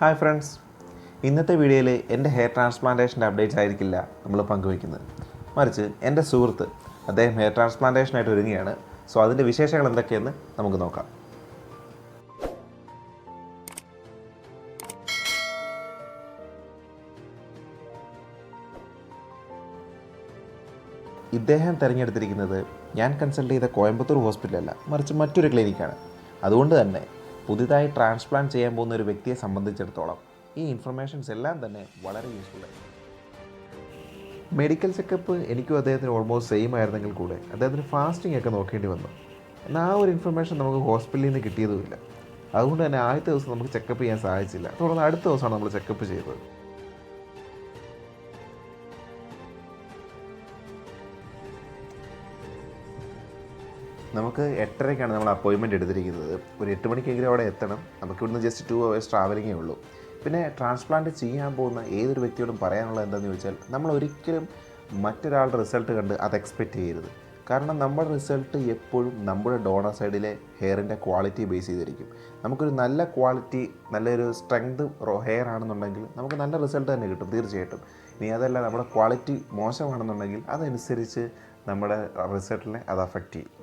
Hi friends. ഇന്നത്തെ വീഡിയോയിൽ എന്റെ ഹെയർ ട്രാൻസ്പ്ലാന്റേഷന്റെ അപ്ഡേറ്റ്സ് ആയിരിക്കില്ല നമ്മൾ പങ്കുവയ്ക്കുന്നത്. മറിച്ച് എന്റെ സുഹൃത്ത് അദ്ദേഹം ഹെയർ ട്രാൻസ്പ്ലാന്റേഷനായിട്ട് ഒരുങ്ങിയാണ് സോ അതിന്റെ വിശേഷങ്ങൾ എന്തൊക്കെയെന്ന് നമുക്ക് നോക്കാം. ഇദ്ദേഹം തിരഞ്ഞെടുത്തിരിക്കുന്നത് ഞാൻ കൺസൾട്ട് ചെയ്ത കോയമ്പത്തൂർ ഹോസ്പിറ്റലല്ല മറിച്ച് മറ്റൊരു ക്ലിനിക്കാണ് അതുകൊണ്ട് തന്നെ പുതിയതായി ട്രാൻസ്പ്ലാന്റ് ചെയ്യാൻ പോകുന്ന ഒരു വ്യക്തിയെ സംബന്ധിച്ചിടത്തോളം ഈ ഇൻഫർമേഷൻസ് എല്ലാം തന്നെ വളരെ യൂസ്ഫുൾ ആയിരുന്നു മെഡിക്കൽ ചെക്കപ്പ് എനിക്കും അദ്ദേഹത്തിന് ഓൾമോസ്റ്റ് സെയിം ആയിരുന്നെങ്കിൽ കൂടെ അദ്ദേഹത്തിന് ഫാസ്റ്റിംഗ് ഒക്കെ നോക്കേണ്ടി വന്നു. എന്നാൽ ആ ഒരു ഇൻഫർമേഷൻ നമുക്ക് ഹോസ്പിറ്റലിൽ നിന്ന് കിട്ടിയതുമില്ല. അതുകൊണ്ട് തന്നെ ആദ്യത്തെ ദിവസം നമുക്ക് ചെക്കപ്പ് ചെയ്യാൻ സാധിച്ചില്ല. തുടർന്ന് അടുത്ത ദിവസമാണ് നമ്മൾ ചെക്കപ്പ് ചെയ്തത്. നമുക്ക് എട്ടരയ്ക്കാണ് നമ്മൾ അപ്പോയിൻമെന്റ് എടുത്തിരിക്കുന്നത്. ഒരു എട്ട് മണിക്കെങ്കിലും അവിടെ എത്തണം. നമുക്ക് ഇവിടുന്ന് ജസ്റ്റ് ടു അവേഴ്സ് ട്രാവലിങ്ങേ ഉള്ളൂ. പിന്നെ ട്രാൻസ്പ്ലാന്റ് ചെയ്യാൻ പോകുന്ന ഏതൊരു വ്യക്തിയോടും പറയാനുള്ളത് എന്താണെന്ന് ചോദിച്ചാൽ നമ്മൾ ഒരിക്കലും മറ്റൊരാളുടെ റിസൾട്ട് കണ്ട് അത് എക്സ്പെക്റ്റ് ചെയ്യരുത്. കാരണം നമ്മുടെ റിസൾട്ട് എപ്പോഴും നമ്മുടെ ഡോണർ സൈഡിലെ ഹെയറിന്റെ ക്വാളിറ്റി ബേസ് ചെയ്തിരിക്കും. നമുക്കൊരു നല്ല ക്വാളിറ്റി നല്ലൊരു സ്ട്രെങ്ത് ഹെയർ ആണെന്നുണ്ടെങ്കിൽ നമുക്ക് നല്ല റിസൾട്ട് തന്നെ കിട്ടും തീർച്ചയായിട്ടും. ഇനി അതല്ല നമ്മുടെ ക്വാളിറ്റി മോശമാണെന്നുണ്ടെങ്കിൽ അതനുസരിച്ച് നമ്മുടെ റിസൾട്ടിനെ അത് അഫക്റ്റ് ചെയ്യും.